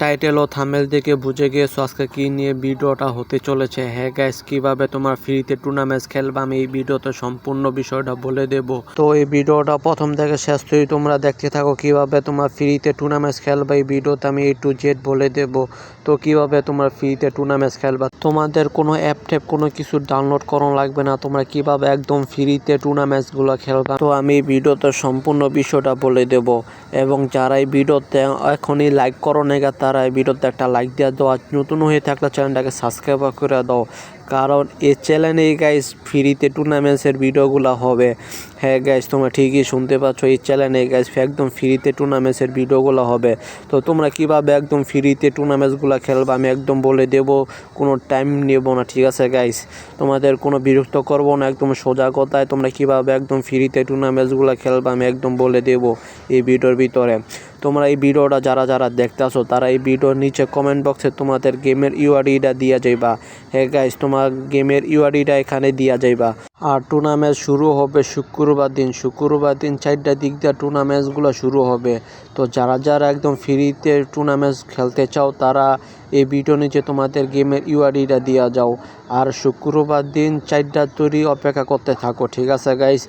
Title ও থামেল দেখে বুঝে গিয়েছো আজকে কি নিয়ে ভিডিওটা হতে চলেছে। হ্যাঁ গাইস কীভাবে তোমার ফ্রিতে টুর্নামেন্ট খেলবে আমি এই ভিডিওতে সম্পূর্ণ বিষয়টা বলে দেব। তো এই ভিডিওটা প্রথম থেকে শেষ থেকে তোমরা দেখতে থাকো কীভাবে তোমার ফ্রিতে টুর্নামেন্ট খেলবে এই ভিডিওতে আমি এ টু জেড বলে দেব। তো কীভাবে তোমার ফ্রিতে টুর্নামেন্ট খেলবা? তোমাদের কোনো অ্যাপ ট্যাপ কোনো কিছু ডাউনলোড করানো লাগবে না, তোমরা কীভাবে একদম ফ্রিতে টুর্নামেন্টসগুলো খেলবা? তো আমি এই ভিডিওতে সম্পূর্ণ বিষয়টা বলে দেব। এবং যারা এই ভিডিওতে এখনই লাইক করো নেগা তারা এই ভিডিওতে একটা লাইক দিয়ে দাও, আর নতুন হয়ে থাকলে চ্যানেলটাকে সাবস্ক্রাইব করে দাও। কারণ এই চ্যানেলে গাইস ফ্রিতে টুর্নামেন্টসের ভিডিওগুলো হবে। হ্যাঁ গাইস তোমরা ঠিকই শুনতে পাচ্ছ, এই চ্যানেলে গাইস একদম ফ্রিতে টুর্নামেন্টসের ভিডিওগুলো হবে। তো তোমরা কীভাবে একদম ফ্রিতে টুর্নামেন্টসগুলো খেলবে, আমি একদম বলে দেব, কোনো টাইম নেব না, ঠিক আছে গাইস তোমাদের কোনো বিরক্ত করব না, একদম সোজা কথায় তোমরা কীভাবে একদম ফ্রিতে টুর্নামেন্টসগুলো খেলবে, আমি একদম বলে দেব এই ভিডিওর ভিতরে। তোমরা এই ভিডিওটা যারা যারা দেখতে আসো তারা এই ভিডিওর নিচে কমেন্ট বক্সে তোমাদের গেমের ইউআরডিটা দিয়া যাইবা। হ্যাঁ গাইস তোমার গেমের ইউআরডিটা এখানে দিয়া যাইবা। আর টুর্নামেন্ট শুরু হবে শুক্রবার দিন। শুক্রবার দিন চারটা দিক দিয়ে টুর্নামেন্টসগুলো শুরু হবে। তো যারা যারা একদম ফ্রিতে টুর্নামেন্টস খেলতে চাও, তারা এই ভিডিও নিচে তোমাদের গেমের ইউআরডিটা দিয়া যাও। আর শুক্রবার দিন চারটা তৈরি অপেক্ষা করতে থাকো, ঠিক আছে গাইস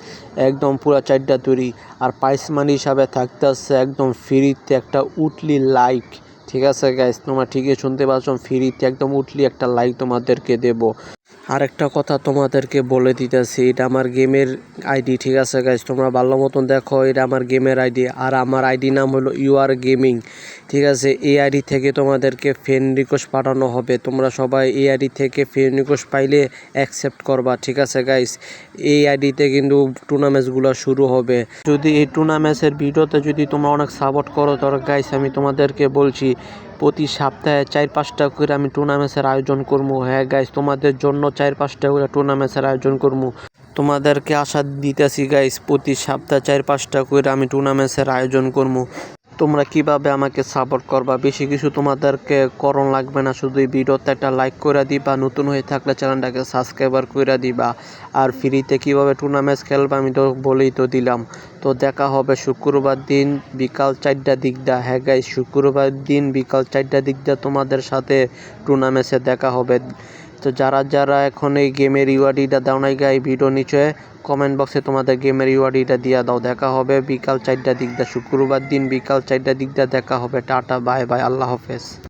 একদম পুরো চারটা তৈরি। আর প্রাইস মানি হিসাবে আসছে একদম ফ্রিতে একটা উটলি লাইক ঠিক আছে গাইস তোমরা ঠিকই শুনতে পাচ্ছ, ফ্রিতে একদম উঠলি একটা লাইক তোমাদেরকে দেব। আরেকটা কথা তোমাদেরকে বলে দিতেছি, এটা আমার গেমের আইডি, ঠিক আছে গাইস তোমরা ভালো মতন দেখো, এটা আমার গেমের আইডি। আর আমার আইডি নাম হলো ইউ আর গেমিং, ঠিক আছে? এই আইডি থেকে তোমাদেরকে ফ্রেন্ড রিকোয়েস্ট পাঠানো হবে। তোমরা সবাই এই আইডি থেকে ফ্রেন্ড রিকোয়েস্ট পাইলে অ্যাকসেপ্ট করবা, ঠিক আছে গাইস এই আইডিতে কিন্তু টুর্নামেন্টসগুলো শুরু হবে। যদি এই টুর্নামেন্টসের ভিডিওতে যদি তোমরা অনেক সাপোর্ট করো, তাহলে গাইস আমি তোমাদেরকে বলছি প্রতি সপ্তাহে চার, পাঁচটা করে আমি টুর্নামেন্টের আয়োজন করব। হ্যাঁ গাইস তোমাদের জন্য চার, পাঁচটা করে টুর্নামেন্টের আয়োজন করব। তোমাদেরকে আশা দিতেছি গাইস প্রতি সপ্তাহে চার, পাঁচটা করে আমি টুর্নামেন্টের আয়োজন করব। তোমরা কীভাবে আমাকে সাপোর্ট করবা? বেশি কিছু তোমাদেরকে করণ লাগবে না, শুধু এই ভিডিওতে একটা লাইক করে দিবা, নতুন হয়ে থাকলে চ্যানেলটাকে সাবস্ক্রাইবার করে দিবা। আর ফ্রিতে কীভাবে টুর্নামেন্ট খেলবা আমি তো বলেই তো দিলাম। তো দেখা হবে শুক্রবার দিন বিকাল চারটা দিকটা হ্যাঁ গাই শুক্রবার দিন বিকাল চারটা দিকটা তোমাদের সাথে টুর্নামেন্টসে দেখা হবে। তো যারা যারা এখন এই গেমের ইউআরডিটা দাও নাই গা ভিডিও নিচে কমেন্ট বক্সে তোমাদের গেমের ইউআরডিটা দিয়া দাও। দেখা হবে বিকাল চারটা দিকটা শুক্রবার দিন বিকাল চারটা দিকটা দেখা হবে। টাটা বাই বাই আল্লাহ হাফেজ।